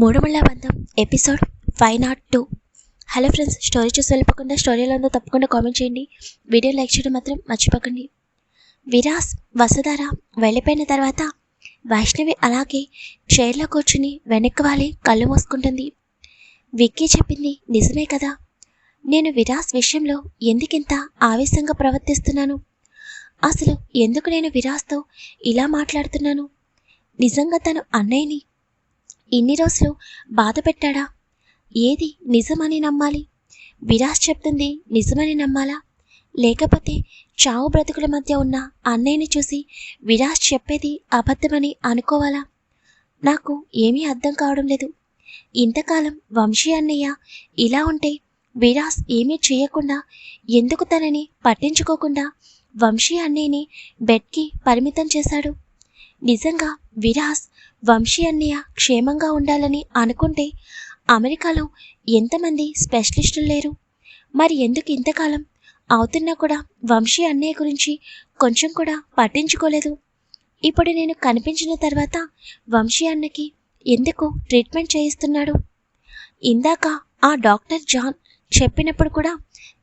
మూడు బంధం episode five nought two. Hello friends story చూసి వెళ్ళిపోకుండా స్టోరీలో ఉందో తప్పకుండా కామెంట్ చేయండి. వీడియో లైక్ చేయడం మాత్రం మర్చిపోకండి. విరాస్ వసుధార వెళ్ళిపోయిన తర్వాత వైష్ణవి అలాగే చైర్లో కూర్చుని వెనక్కి వాలి కళ్ళు మూసుకుంటుంది. విక్కీ చెప్పింది నిజమే కదా. నేను విరాస్ విషయంలో ఎందుకింత ఆవేశంగా ప్రవర్తిస్తున్నాను? అసలు ఎందుకు నేను విరాస్తో ఇలా మాట్లాడుతున్నాను? నిజంగా తను అన్నయ్యని ఇన్ని రోజులు బాధ పెట్టాడా? ఏది నిజమని నమ్మాలి? విరాస్ చెప్తుంది నిజమని నమ్మాలా? లేకపోతే చావు బ్రతుకుల మధ్య ఉన్న అన్నయ్యని చూసి విరాస్ చెప్పేది అబద్ధమని అనుకోవాలా? నాకు ఏమీ అర్థం కావడం లేదు. ఇంతకాలం వంశీ అన్నయ్య ఇలా ఉంటే విరాస్ ఏమీ చేయకుండా ఎందుకు తనని పట్టించుకోకుండా వంశీ అన్నయ్యని బెడ్కి పరిమితం చేశాడు? నిజంగా విరాస్ వంశీ అన్నయ్య క్షేమంగా ఉండాలని అనుకుంటే అమెరికాలో ఎంతమంది స్పెషలిస్టులు లేరు? మరి ఎందుకు ఇంతకాలం అవుతున్నా కూడా వంశీ అన్నయ్య గురించి కొంచెం కూడా పట్టించుకోలేదు? ఇప్పుడు నేను కనిపించిన తర్వాత వంశీ అన్నకి ఎందుకు ట్రీట్మెంట్ చేయిస్తున్నాడు? ఇందాక ఆ డాక్టర్ జాన్ చెప్పినప్పుడు కూడా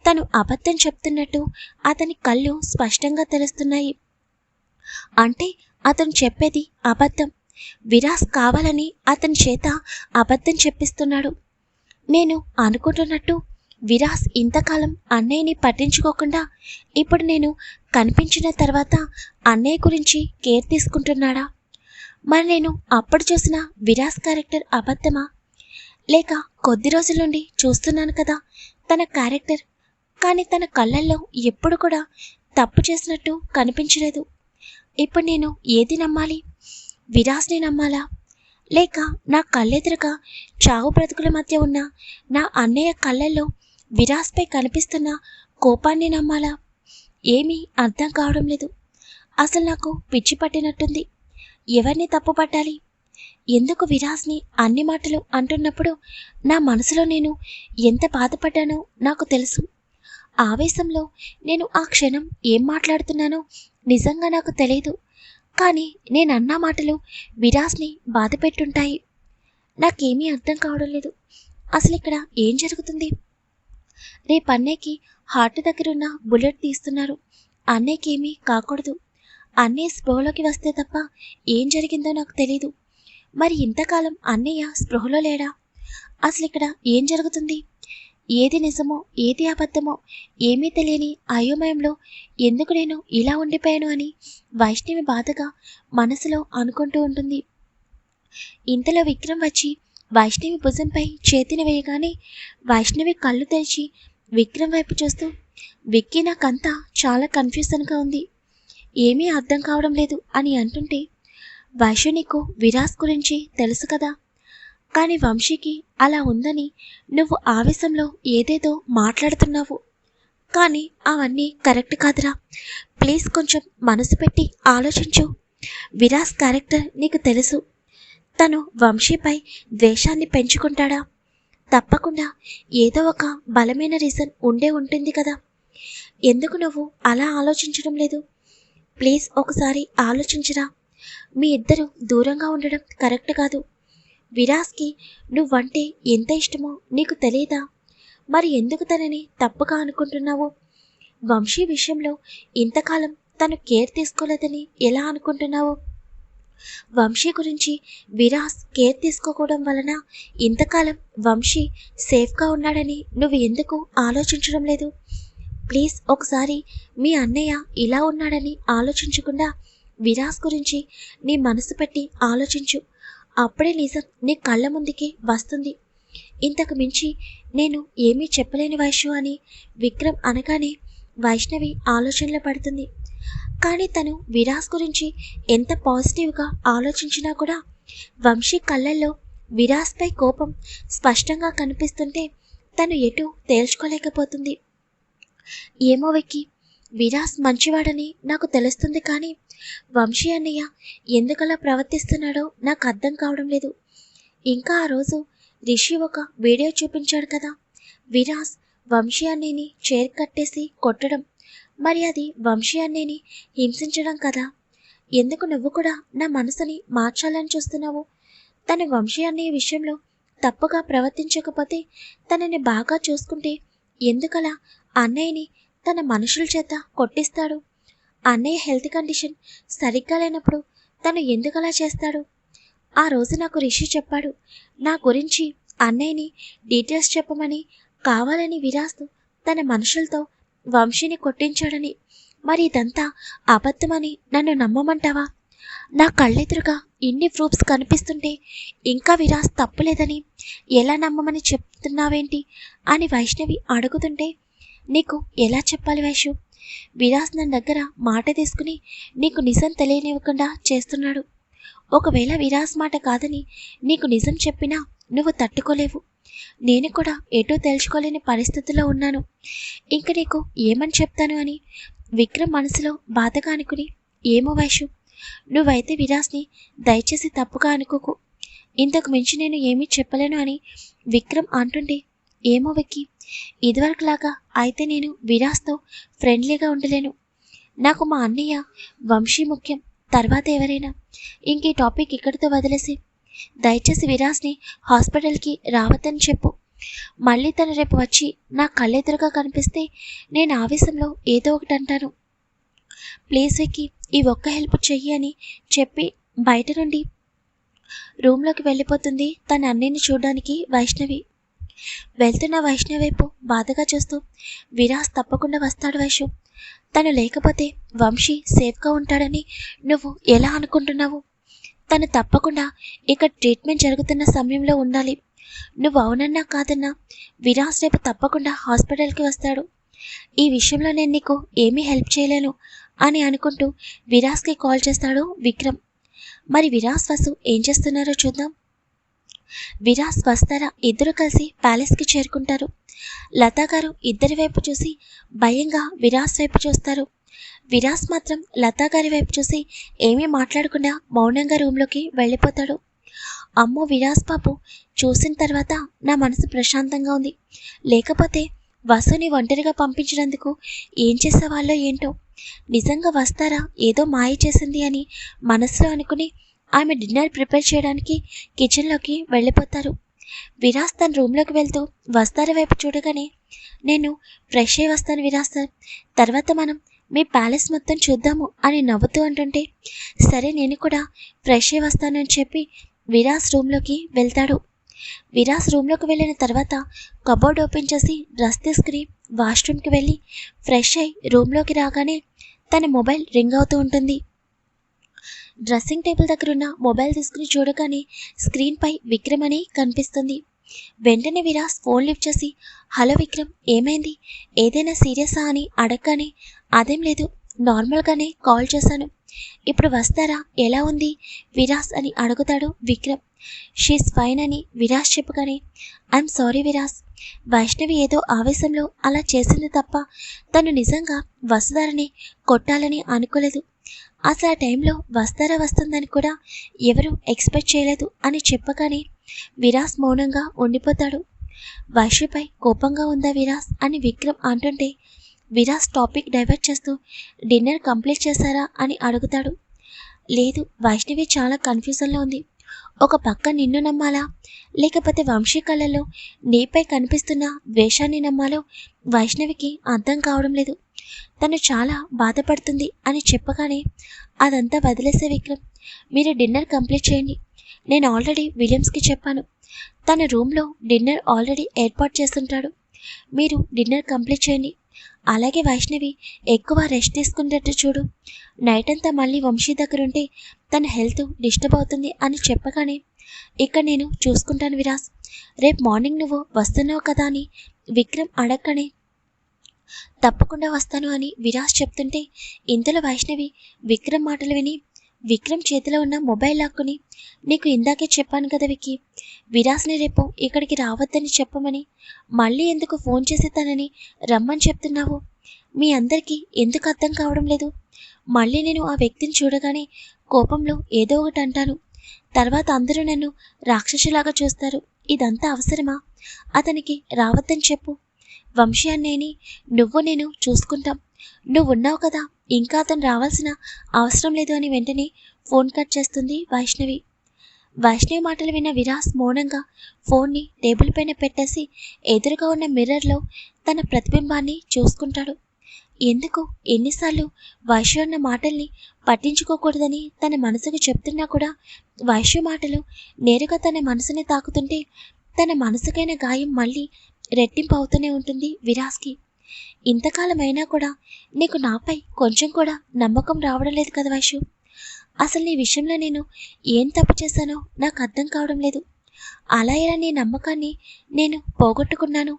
తను అబద్ధం చెప్తున్నట్టు అతని కళ్ళు స్పష్టంగా తెలుస్తున్నాయి. అంటే అతను చెప్పేది అబద్ధం. విరాస్ కావాలని అతని చేత అబద్ధం చెప్పిస్తున్నాడు. నేను అనుకుంటున్నట్టు విరాస్ ఇంతకాలం అన్నయ్యని పట్టించుకోకుండా ఇప్పుడు నేను కనిపించిన తర్వాత అన్నయ్య గురించి కేర్ తీసుకుంటున్నాడా? మరి నేను అప్పుడు చూసిన విరాస్ క్యారెక్టర్ అబద్ధమా? లేక కొద్ది రోజుల నుండి చూస్తున్నాను కదా తన క్యారెక్టర్ కానీ తన కళ్ళల్లో ఎప్పుడు కూడా తప్పు చేసినట్టు కనిపించలేదు. ఇప్పుడు నేను ఏది నమ్మాలి? విరాస్ని నమ్మాలా? లేక నా కళ్ళెదురుగా చావు బ్రతుకుల మధ్య ఉన్న నా అన్నయ్య కళ్ళల్లో విరాస్పై కనిపిస్తున్న కోపాన్ని నమ్మాలా? ఏమీ అర్థం కావడం లేదు. అసలు నాకు పిచ్చి పట్టినట్టుంది. ఎవరిని తప్పు పట్టాలి? ఎందుకు విరాస్ని అన్ని మాటలు అంటున్నప్పుడు నా మనసులో నేను ఎంత బాధపడ్డానో నాకు తెలుసు. ఆవేశంలో నేను ఆ క్షణం ఏం మాట్లాడుతున్నానో నిజంగా నాకు తెలియదు కానీ నేను అన్న మాటలు విరాస్ని బాధ పెట్టుంటాయి నాకేమీ అర్థం కావడం లేదు. అసలు ఇక్కడ ఏం జరుగుతుంది? రేపు అన్నయ్యకి హార్ట్ దగ్గరున్న బుల్లెట్ తీస్తున్నారు. అన్నయ్యకి ఏమీ కాకూడదు. అన్నయ్య స్పృహలోకి వస్తే తప్ప ఏం జరిగిందో నాకు తెలీదు. మరి ఇంతకాలం అన్నయ్య స్పృహలో లేడా? అసలు ఇక్కడ ఏం జరుగుతుంది? ఏది నిజమో ఏది అబద్ధమో ఏమీ తెలియని అయోమయంలో ఎందుకు నేను ఇలా ఉండిపోయాను అని వైష్ణవి బాధగా మనసులో అనుకుంటూ ఉంటుంది. ఇంతలో విక్రమ్ వచ్చి వైష్ణవి భుజంపై చేతిని వేయగానే వైష్ణవి కళ్ళు తెరిచి విక్రమ్ వైపు చూస్తూ విక్కీ నాకంతా చాలా కన్ఫ్యూజన్గా ఉంది. ఏమీ అర్థం కావడం లేదు అని అంటుంటే వైషు నీకు విరాస్ గురించి తెలుసు కదా? కానీ వంశీకి అలా ఉందని నువ్వు ఆవేశంలో ఏదేదో మాట్లాడుతున్నావు. కానీ అవన్నీ కరెక్ట్ కాదురా. ప్లీజ్ కొంచెం మనసు పెట్టి ఆలోచించు. విరాస్ క్యారెక్టర్ నీకు తెలుసు. తను వంశీపై ద్వేషాన్ని పెంచుకుంటాడా? తప్పకుండా ఏదో ఒక బలమైన రీజన్ ఉండే ఉంటుంది కదా. ఎందుకు నువ్వు అలా ఆలోచించడం లేదు? ప్లీజ్ ఒకసారి ఆలోచించరా. మీ ఇద్దరు దూరంగా ఉండడం కరెక్ట్ కాదు. విరాస్కి నువ్వంటే ఎంత ఇష్టమో నీకు తెలియదా మరి ఎందుకు తనని తప్పుగా అనుకుంటున్నావు? వంశీ విషయంలో ఇంతకాలం తను కేర్ తీసుకోలేదని ఎలా అనుకుంటున్నావు? వంశీ గురించి విరాస్ కేర్ తీసుకోకపోవడం వలన ఇంతకాలం వంశీ సేఫ్గా ఉన్నాడని నువ్వు ఎందుకు ఆలోచించడం లేదు? ప్లీజ్ ఒకసారి మీ అన్నయ్య ఇలా ఉన్నాడని ఆలోచించకుండా విరాస్ గురించి నీ మనసు పెట్టి ఆలోచించు. అప్పుడే నిజం నీ కళ్ళ ముందుకి వస్తుంది. ఇంతకు మించి నేను ఏమీ చెప్పలేని వైశ్యు అని విక్రమ్ అనగానే వైష్ణవి ఆలోచనలో పడుతుంది. కానీ తను విరాస్ గురించి ఎంత పాజిటివ్గా ఆలోచించినా కూడా వంశీ కళ్ళల్లో విరాస్పై కోపం స్పష్టంగా కనిపిస్తుంటే తను ఎటు తేల్చుకోలేకపోతుంది. ఏమో వెక్కి విరాస్ మంచివాడని నాకు తెలుస్తుంది కానీ వంశీ అన్నయ్య ఎందుకలా ప్రవర్తిస్తున్నాడో నాకు అర్థం కావడం లేదు. ఇంకా ఆ రోజు రిషి ఒక వీడియో చూపించాడు కదా. విరాస్ వంశీ అన్నయ్యని చైర్ కట్టేసి కొట్టడం. మరి అది వంశీ అన్నయ్యని హింసించడం కదా. ఎందుకు నువ్వు కూడా నా మనసుని మార్చాలని చూస్తున్నావు? తన వంశీ అన్నయ్య విషయంలో తప్పుగా ప్రవర్తించకపోతే తనని బాగా చూసుకుంటే ఎందుకలా అన్నయ్యని తన మనుషుల చేత కొట్టిస్తాడు. అన్నయ్య హెల్త్ కండిషన్ సరిగ్గా లేనప్పుడు తను ఎందుకలా చేస్తాడు? ఆ రోజు నాకు రిషి చెప్పాడు నా గురించి అన్నయ్యని డీటెయిల్స్ చెప్పమని కావాలని విరాస్తు తన మనుషులతో వంశీని కొట్టించాడని మరి ఇదంతా అబద్ధమని నన్ను నమ్మమంటావా? నా కళ్ళెదురుగా ఇన్ని ప్రూఫ్స్ కనిపిస్తుంటే ఇంకా విరాస్ తప్పులేదని ఎలా నమ్మమని చెప్తున్నావేంటి అని వైష్ణవి అడుగుతుంటే నీకు ఎలా చెప్పాలి వైషు విరాస్ నా దగ్గర మాట తీసుకుని నీకు నిజం తెలియనివ్వకుండా చేస్తున్నాడు. ఒకవేళ విరాస్ మాట కాదని నీకు నిజం చెప్పినా నువ్వు తట్టుకోలేవు. నేను కూడా ఎటూ తెలుసుకోలేని పరిస్థితిలో ఉన్నాను. ఇంక నీకు ఏమని చెప్తాను అని విక్రమ్ మనసులో బాధగా అనుకుని ఏమో వైషు నువ్వైతే విరాస్ని దయచేసి తప్పుగా అనుకోకు. ఇంతకు మించి నేను ఏమీ చెప్పలేను అని విక్రమ్ అంటుంటే ఏమో వెక్కి. ఇదివరకులాగా అయితే నేను విరాస్తో ఫ్రెండ్లీగా ఉండలేను. నాకు మా అన్నయ్య వంశీ ముఖ్యం తర్వాత ఎవరైనా. ఇంక ఈ టాపిక్ ఇక్కడితో వదిలేసి. దయచేసి విరాస్ని హాస్పిటల్కి రావద్దని చెప్పు. మళ్ళీ తను రేపు వచ్చి నా కళ్ళెదురుగా కనిపిస్తే నేను ఆవేశంలో ఏదో ఒకటి అంటాను. ప్లీజ్ విక్కీ ఈ ఒక్క హెల్ప్ చెయ్యి అని చెప్పి బయట నుండి రూమ్లోకి వెళ్ళిపోతుంది తన అన్నయ్యని చూడడానికి వైష్ణవి. వెళ్తున్న వైష్ణవి వైపు బాధగా చూస్తూ విరాస్ తప్పకుండా వస్తాడు వైషు తను లేకపోతే వంశీ సేఫ్గా ఉంటాడని నువ్వు ఎలా అనుకుంటున్నావు? తను తప్పకుండా ఇక్కడ ట్రీట్మెంట్ జరుగుతున్న సమయంలో ఉండాలి. నువ్వు అవునన్నా కాదన్నా విరాస్ రేపు తప్పకుండా హాస్పిటల్కి వస్తాడు. ఈ విషయంలో నేను నీకు ఏమీ హెల్ప్ చేయలేను అని అనుకుంటూ విరాస్కి కాల్ చేస్తాడు విక్రమ్. మరి విరాస్ వసు ఏం చేస్తున్నారో చూద్దాం. విరాస్ వస్తారా? ఇద్దరు కలిసి ప్యాలెస్కి చేరుకుంటారు. లతా గారు ఇద్దరి వైపు చూసి భయంగా విరాస్ వైపు చూస్తారు. విరాస్ మాత్రం లతా గారి వైపు చూసి ఏమీ మాట్లాడకుండా మౌనంగా రూమ్లోకి వెళ్ళిపోతాడు. అమ్మో విరాస్ బాబు చూసిన తర్వాత నా మనసు ప్రశాంతంగా ఉంది. లేకపోతే వసుని ఒంటరిగా పంపించినందుకు ఏం చేసేవాళ్ళో ఏంటో? నిజంగా వస్తారా? ఏదో మాయ చేసింది అని మనసులో అనుకుని ఆమె డిన్నర్ ప్రిపేర్ చేయడానికి కిచెన్లోకి వెళ్ళిపోతారు. విరాస్ తన రూమ్లోకి వెళ్తూ వస్తార వైపు చూడగానే నేను ఫ్రెష్ అయి వస్తాను విరాస్ సార్. తర్వాత మనం మీ ప్యాలెస్ మొత్తం చూద్దాము అని నవ్వుతూ అంటుంటే సరే నేను కూడా ఫ్రెష్ అయి వస్తానని చెప్పి విరాస్ రూమ్లోకి వెళ్తాడు. విరాస్ రూమ్లోకి వెళ్ళిన తర్వాత కబోర్డ్ ఓపెన్ చేసి డ్రెస్ తీసుకుని వాష్రూమ్కి వెళ్ళి ఫ్రెష్ అయి రూమ్లోకి రాగానే తన మొబైల్ రింగ్ అవుతూ ఉంటుంది. డ్రెస్సింగ్ టేబుల్ దగ్గర ఉన్న మొబైల్ తీసుకుని చూడగానే స్క్రీన్పై విక్రమ్ అని కనిపిస్తుంది. వెంటనే విరాస్ ఫోన్ లిఫ్ట్ చేసి హలో విక్రమ్ ఏమైంది? ఏదైనా సీరియసా? అని అడగగానే అదేం లేదు నార్మల్గానే కాల్ చేశాను. ఇప్పుడు వస్తారా? ఎలా ఉంది? విరాస్ అని అడుగుతాడు విక్రమ్. షీస్ ఫైన్ అని విరాస్ చెప్పగానే ఐఎమ్ సారీ విరాస్. వైష్ణవి ఏదో ఆవేశంలో అలా చేసింది తప్ప తను నిజంగా వసుధారని కొట్టాలని అనుకోలేదు. అసలు ఆ టైంలో వస్తారా వస్తుందని కూడా ఎవరు ఎక్స్పెక్ట్ చేయలేదు అని చెప్పగానే విరాస్ మౌనంగా ఉండిపోతాడు. వైష్ణవిపై కోపంగా ఉందా విరాస్ అని విక్రమ్ అంటుంటే విరాస్ టాపిక్ డైవర్ట్ చేస్తూ డిన్నర్ కంప్లీట్ చేశారా? అని అడుగుతాడు. లేదు వైష్ణవి చాలా కన్ఫ్యూజన్లో ఉంది. ఒక పక్క నిన్ను నమ్మాలా? లేకపోతే వంశీ కళలో నీపై కనిపిస్తున్న ద్వేషాన్ని నమ్మాలో వైష్ణవికి అర్థం కావడం లేదు. తను చాలా బాధపడుతుంది అని చెప్పగానే అదంతా వదిలేసే విక్రమ్ మీరు డిన్నర్ కంప్లీట్ చేయండి. నేను ఆల్రెడీ విలియమ్స్కి చెప్పాను. తన రూమ్లో డిన్నర్ ఆల్రెడీ ఏర్పాటు చేస్తుంటాడు. మీరు డిన్నర్ కంప్లీట్ చేయండి. అలాగే వైష్ణవి ఎక్కువ రెస్ట్ తీసుకునేటట్టు చూడు. నైట్ అంతా మళ్ళీ వంశీ దగ్గర ఉంటే తన హెల్త్ డిస్టర్బ్ అవుతుంది అని చెప్పగానే ఇక్కడ నేను చూసుకుంటాను విరాస్. రేపు మార్నింగ్ నువ్వు వస్తున్నావు కదా అని విక్రమ్ అడగగానే తప్పకుండా వస్తాను అని విరాస్ చెప్తుంటే ఇంతలో వైష్ణవి విక్రమ్ మాటలు విని విక్రమ్ చేతిలో ఉన్న మొబైల్ లాక్కుని నీకు ఇందాకే చెప్పాను కదా విక్కి విరాస్ని రేపు ఇక్కడికి రావద్దని చెప్పమని మళ్ళీ ఎందుకు ఫోన్ చేసి తనని రమ్మని చెప్తున్నావు? మీ అందరికీ ఎందుకు అర్థం కావడం లేదు? మళ్ళీ నేను ఆ వ్యక్తిని చూడగానే కోపంలో ఏదో ఒకటి అంటాను. తర్వాత అందరూ నన్ను రాక్షసులాగా చూస్తారు. ఇదంతా అవసరమా? అతనికి రావద్దని చెప్పు. వంశీ నువ్వు నేను చూసుకుంటాం. నువ్వు ఉన్నావు కదా ఇంకా అతను రావాల్సిన అవసరం లేదు అని వెంటనే ఫోన్ కట్ చేస్తుంది వైష్ణవి. వైష్ణవి మాటలు విన్న విరాస్ మౌనంగా ఫోన్ని టేబుల్ పైన పెట్టేసి ఎదురుగా ఉన్న మిర్రర్లో తన ప్రతిబింబాన్ని చూసుకుంటాడు. ఎందుకు ఎన్నిసార్లు వైశ్య అన్న మాటల్ని పట్టించుకోకూడదని తన మనసుకు చెప్తున్నా కూడా వైశ్య మాటలు నేరుగా తన మనసుని తాకుతుంటే తన మనసుకైన గాయం మళ్ళీ రెట్టింపు అవుతూనే ఉంటుంది విరాస్కి ఇంతకాలమైనా కూడా నీకు నాపై కొంచెం కూడా నమ్మకం రావడం లేదు కదా వైషు? అసలు నీ విషయంలో నేను ఏం తప్పు చేశానో నాకు అర్థం కావడం లేదు. అలా ఇలా నీ నమ్మకాన్ని నేను పోగొట్టుకున్నాను?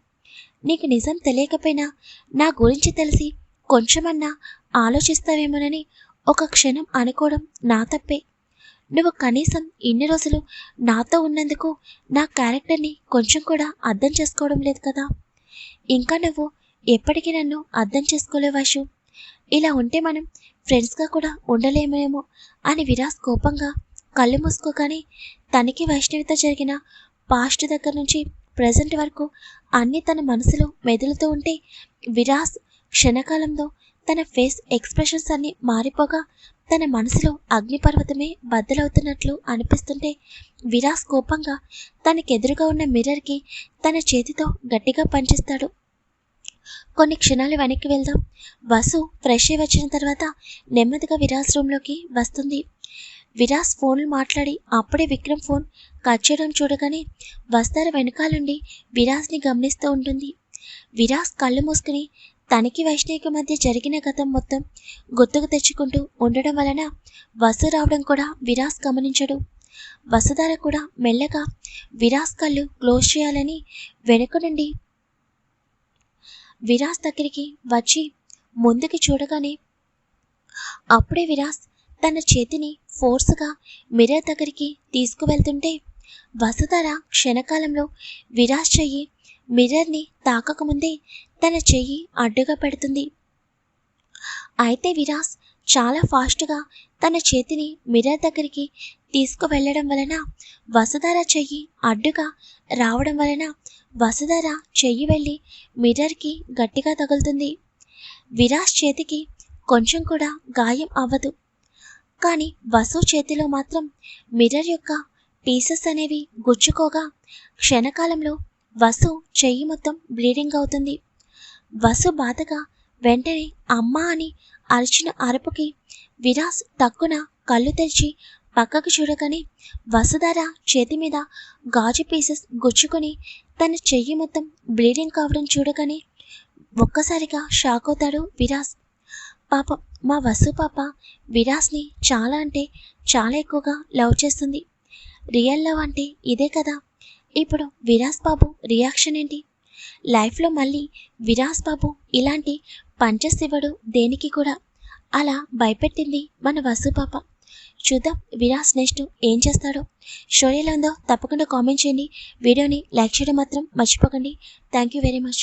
నీకు నిజం తెలియకపోయినా నా గురించి తెలిసి కొంచెమన్నా ఆలోచిస్తావేమోనని ఒక క్షణం అనుకోవడం నా తప్పే. నువ్వు కనీసం ఇన్ని రోజులు నాతో ఉన్నందుకు నా క్యారెక్టర్ని కొంచెం కూడా అర్థం చేసుకోవడం లేదు కదా. ఇంకా నువ్వు ఎప్పటికీ నన్ను అర్థం చేసుకోలేవాషు ఇలా ఉంటే మనం ఫ్రెండ్స్గా కూడా ఉండలేమేమో అని విరాస్ కోపంగా కళ్ళు మూసుకోగానే తనకి వైష్ణవితో జరిగిన పాస్ట్ దగ్గర నుంచి ప్రజెంట్ వరకు అన్నీ తన మనసులో మెదులుతూ ఉంటే విరాస్ క్షణకాలంలో తన ఫేస్ ఎక్స్ప్రెషన్స్ అన్నీ మారిపోగా తన మనసులో అగ్నిపర్వతమే బద్దలవుతున్నట్లు అనిపిస్తుంటే విరాస్ కోపంగా తనకెదురుగా ఉన్న మిర్రర్కి తన చేతితో గట్టిగా పనిచేస్తాడు కొన్ని క్షణాలు వెనక్కి వెళ్దాం. వసు ఫ్రెష్ అయి వచ్చిన తర్వాత నెమ్మదిగా విరాస్ రూమ్లోకి వస్తుంది. విరాస్ ఫోన్లు మాట్లాడి అప్పుడే విక్రమ్ ఫోన్ కట్ చేయడం చూడగానే వస్తార వెనకాలండి విరాస్ని గమనిస్తూ ఉంటుంది. విరాస్ కళ్ళు మూసుకుని తనకి వైష్ణవికి మధ్య జరిగిన గతం మొత్తం గుర్తుకు తెచ్చుకుంటూ ఉండడం వలన వసు రావడం కూడా విరాస్ గమనించడు. వసుధార కూడా మెల్లగా విరాస్ కళ్ళు క్లోజ్ చేయాలని వెనుక నుండి విరాస్ దగ్గరికి వచ్చి ముందుకి చూడగానే అప్పుడే విరాస్ తన చేతిని ఫోర్స్గా మిర్రర్ దగ్గరికి తీసుకువెళ్తుంటే వసుధార క్షణకాలంలో విరాస్ చెయ్యి మిర్రర్ని తాకకముందే తన చెయ్యి అడ్డుగా పెడుతుంది. అయితే విరాస్ చాలా ఫాస్ట్గా తన చేతిని మిర్రర్ దగ్గరికి తీసుకువెళ్ళడం వలన వసుధార చెయ్యి అడ్డుగా రావడం వలన వసుధార చెయ్యి వెళ్ళి మిర్రర్కి గట్టిగా తగులుతుంది. విరాస్ చేతికి కొంచెం కూడా గాయం అవ్వదు. కానీ వసు చేతిలో మాత్రం మిర్రర్ యొక్క పీసెస్ అనేవి గుచ్చుకోగా క్షణకాలంలో వసు చెయ్యి మొత్తం బ్లీడింగ్ అవుతుంది. వసు బాధగా వెంటనే అమ్మా అని అరిచిన అరుపుకి విరాస్ తక్కున కళ్ళు తెరిచి పక్కకు చూడగానే వసుధార చేతి మీద గాజు పీసెస్ గుచ్చుకొని తన చెయ్యి మొత్తం బ్లీడింగ్ కావడం చూడగానే ఒక్కసారిగా షాక్ అవుతాడు విరాస్. పాప మా వసు పాప విరాస్ని చాలా అంటే చాలా ఎక్కువగా లవ్ చేస్తుంది. రియల్ లవ్ అంటే ఇదే కదా. ఇప్పుడు విరాస్ బాబు రియాక్షన్ ఏంటి? లైఫ్లో మళ్ళీ విరాస్ బాబు ఇలాంటి పంచశివుడు దేనికి కూడా. అలా భయపెట్టింది మన వసు పాప. చూద్దాం విరాస్ నెక్స్ట్ ఏం చేస్తాడో. స్టోరీ ఎలా ఉందో తప్పకుండా కామెంట్ చేయండి. వీడియోని లైక్ చేయడం మాత్రం మర్చిపోకండి. Thank you very much